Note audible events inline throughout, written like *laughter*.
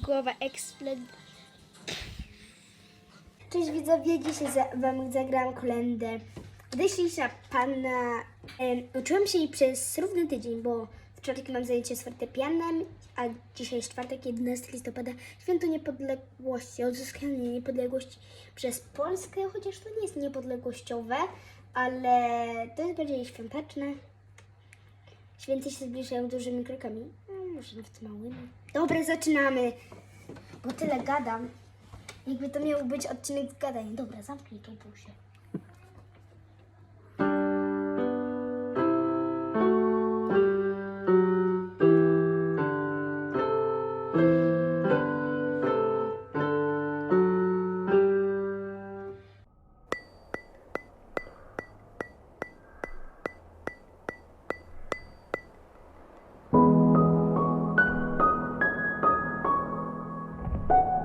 głowa eksplod... Cześć widzowie, dzisiaj za, wam zagrałam kolędę. Odeślijsza Panna. Uczyłam się jej przez równy tydzień, bo w czwartek mam zajęcie z fortepianem, a dzisiaj jest czwartek, 11 listopada, święto niepodległości, odzyskanie niepodległości przez Polskę, chociaż to nie jest niepodległościowe, ale to jest bardziej świąteczne. Święty się zbliżają dużymi krokami, może nawet małymi. Dobra, zaczynamy, bo tyle gadam. Jakby to miał być odcinek z gadań. Dobra, zamknij tą buzię. O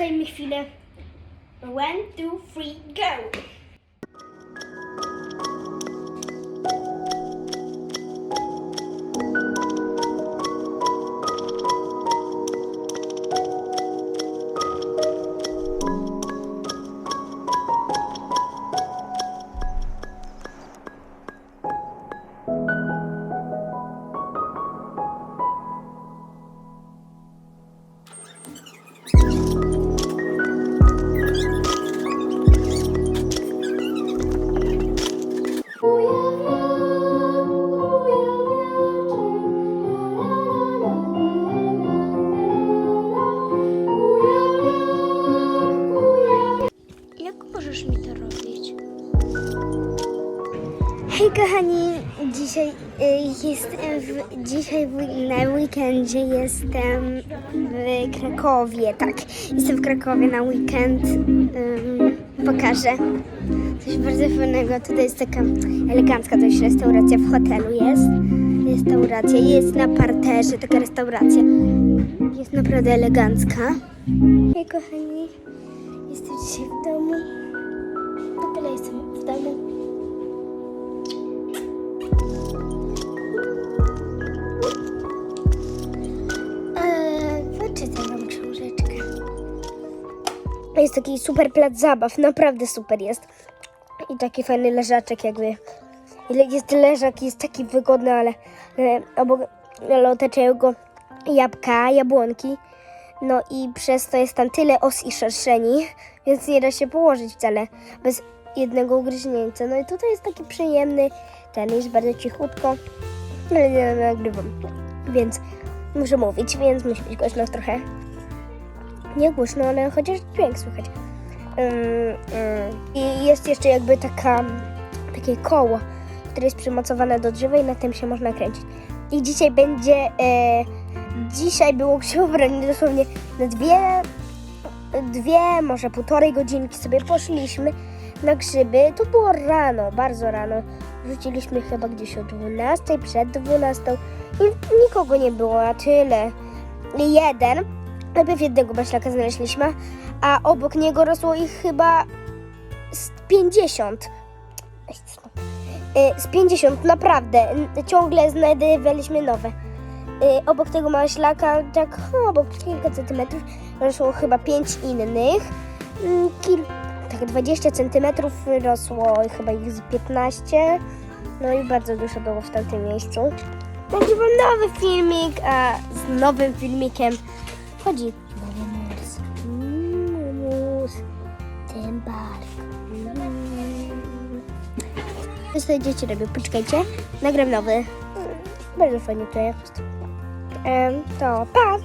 Poczekajmy chwilę. One, two, three, go! Hej kochani, dzisiaj y, jestem w, dzisiaj na weekendzie jestem w Krakowie, tak. Jestem w Krakowie na weekend. Pokażę coś bardzo fajnego. Tutaj jest taka elegancka dość restauracja w hotelu jest. Restauracja jest na parterze, taka restauracja. Jest naprawdę elegancka. Hej kochani, jestem dzisiaj w domu. No tyle jestem w domu. Jest taki super plac zabaw, naprawdę super jest. I taki fajny leżaczek jakby. Jest leżak, jest taki wygodny, ale e, obok ale otaczają go jabłka, jabłonki. No i przez to jest tam tyle os i szerszeni, *laughs* więc nie da się położyć wcale bez jednego ugryźnięcia. No i tutaj jest taki przyjemny, ten jest bardzo cichutko, ale nie nagrywam, więc muszę mówić, więc musi być głośno trochę. Nie głośno, ale chociaż dźwięk słychać. Ym, ym. I jest jeszcze jakby taka, takie koło, które jest przymocowane do drzewa i na tym się można kręcić. I dzisiaj będzie, e, dzisiaj było *laughs* się ubranie dosłownie na dwie, dwie, może półtorej godzinki sobie poszliśmy na grzyby. To było rano, bardzo rano. Wróciliśmy chyba gdzieś o 12, przed 12 i nikogo nie było, a tyle. Jeden, najpierw jednego baślaka znaleźliśmy, a obok niego rosło ich chyba z 50. Ej, co? Y, Z 50, naprawdę. Ciągle znajdowaliśmy nowe. Y, Obok tego maślaka, tak obok kilka centymetrów, rosło chyba 5 innych. Mm, Kil, tak 20 centymetrów rosło chyba ich z 15. No i bardzo dużo było w tamtym miejscu. Nagrywam nowy filmik, a z nowym filmikiem chodzi. Mumus, mumus, ten bark. Co mm. sobie dzieci robię? Poczekajcie, nagram nowy. Bardzo fajnie to jest. Um, to pa!